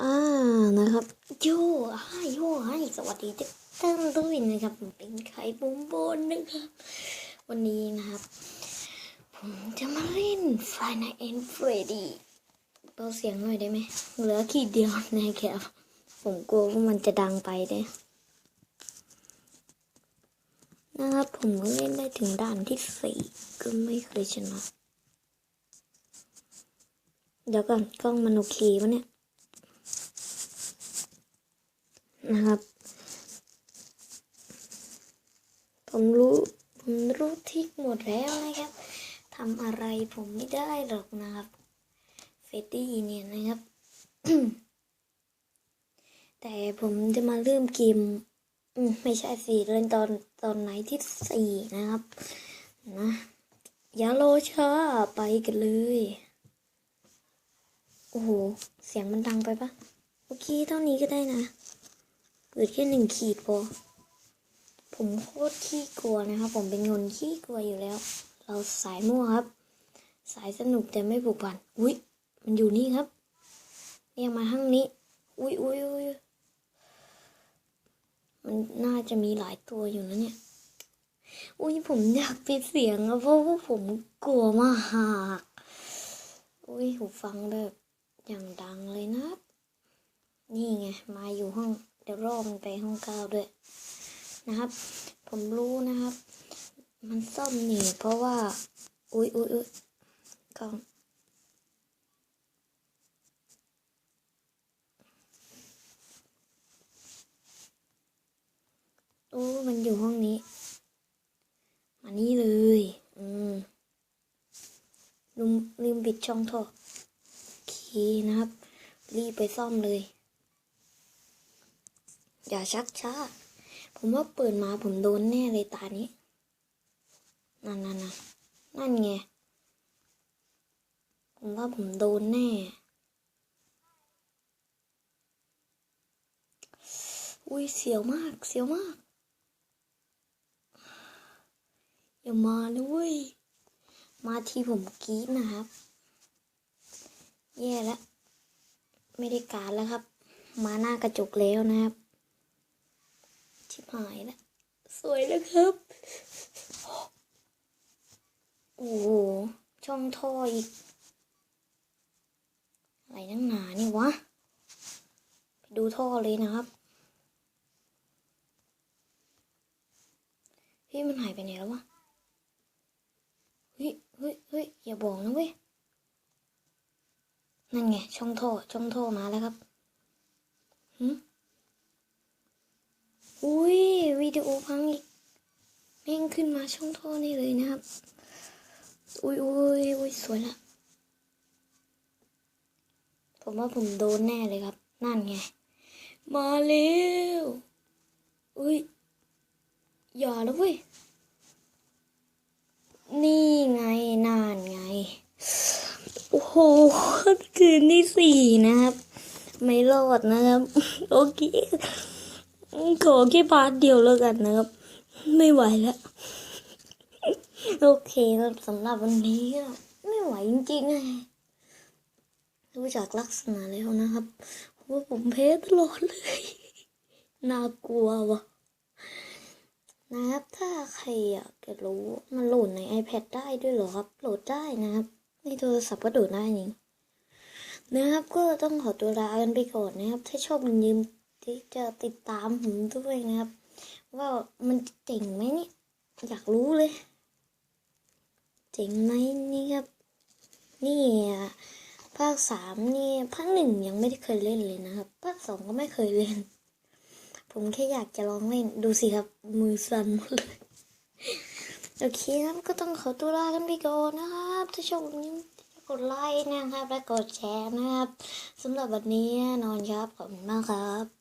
อ่านะครับโยให้โยให้สวัสดีทุกท่านด้วยนะครับผมเป็นไข่บุ้มบนนะครับ วันนี้นะครับ ผมจะมาเล่น Five Nights at Freddy เบาเสียงหน่อยได้ไหมเหลือขีดเดียวนะครับผมกลัวว่ามันจะดังไปเด้นะครับผมก็เล่นได้ถึงด่านที่สี่ก็ไม่เคยชนะเดี๋ยวก่อนกล้องมันโอเควะเนี่ย นะครับ ผมรู้ผมรู้ทิกหมดแล้วนะครับทำอะไรผมไม่ได้หรอกนะครับเฟดดี้เนี่ยนะครับ แต่ผมจะมาเริ่มเกมอืมไม่ใช่สิเล่นตอนตอนไหนที่สี่นะครับ นะอย่ารอช้าไปกันเลย โอ้โห เสียงมันดังไปปะโอเคเท่านี้ก็ได้นะ เกิดแค่หนึ่งขีดพอ ผมโคตรขี้กลัวนะครับ ผมเป็นคนขี้กลัวอยู่แล้ว เราสายมั่วครับ สายสนุกแต่ไม่ผูกพัน อุ้ยมันอยู่นี่ครับ เรียกมาห้างนี้ อุ้ยอุ้ยอุ้ยมันน่าจะมีหลายตัวอยู่นะเนี่ย อุ้ยผมอยากปิดเสียงอะเพราะว่าผมกลัวมากอุ้ยหูฟังแบบอย่างดังเลยนะ นี่ไง มาอยู่ห้อง เดี๋ยวรอมันไปห้องเก้าด้วยนะครับ ผมรู้นะครับ มันซ่อมหนีเพราะว่า อุ๊ยอุ๊ยอุ๊ยกล้องโอ้มันอยู่ห้องนี้ มานี่เลย อืมลืมลืมปิดช่องท่อโอเคนะครับ รีบไปซ่อมเลย อย่าชักช้า ผมว่าเปิดมาผมโดนแน่เลยตานี้ นั่นนั่นนั่นไง ผมว่าผมโดนแน่ อุ้ยเสียวมาก เสียวมาก อย่ามาเว้ยมาที่ผมกรี๊ดนะครับ แย่แล้ว ไม่ได้การแล้วครับ มาหน้ากระจกแล้วนะครับ ชิบหายแล้วสวยแล้วครับ โอ้โห ช่องท่ออีก อะไรนักหนานี่วะ ไปดูท่อเลยนะครับพี่มันหายไปไหนแล้ววะ เฮ้ยเฮ้ยเฮ้ยอย่าบอกนะเว้ย นั่นไง ช่องท่อ ช่องท่อมาแล้วครับ หืม อุ้ยวิดีโอพังอีกแม่งขึ้นมาช่องท่อนี่เลยนะครับ อุ้ยอุ้ยอุ้ยสวยละผมว่าผมโดนแน่เลยครับ นั่นไง มาแล้วอุ้ยอย่าแล้วเว้ย นี่ไงนานไง โอ้โหคืนที่สี่นะครับ ไม่รอดนะครับ โอเค ขอแค่พาร์ทเดียวแล้วกันนะครับ ไม่ไหวแล้ว โอเคครับสำหรับวันนี้ไม่ไหวจริงๆไงรู้จักลักษณะแล้วนะครับว่าผมเพ้ตลอดเลย น่ากลัววะนะครับ ถ้าใครอยากจะรู้มันโหลดใน iPad ได้ด้วยเหรอครับ โหลดได้นะครับ ในโทรศัพท์ก็โหลดได้นี่นะครับ ก็ต้องขอตัวลากันไปก่อนนะครับ ถ้าชอบยืม ที่จะติดตามผมด้วยนะครับ ว่ามันเจ๋งไหมเนี่ยอยากรู้เลย เจ๋งไหมนี่ครับ นี่ภาคสามนี่ภาคหนึ่งยังไม่ได้เคยเล่นเลยนะครับภาคสองก็ไม่เคยเล่น ผมแค่อยากจะลองเล่นดูสิครับ มือสั่นหมดเลยโอเคครับก็ต้องขอตัวลากันไปก่อนนะครับถ้าชอบแบบนี้กดไลค์นะครับ และกดแชร์นะครับสำหรับวันนี้นอนครับขอบคุณมากครับ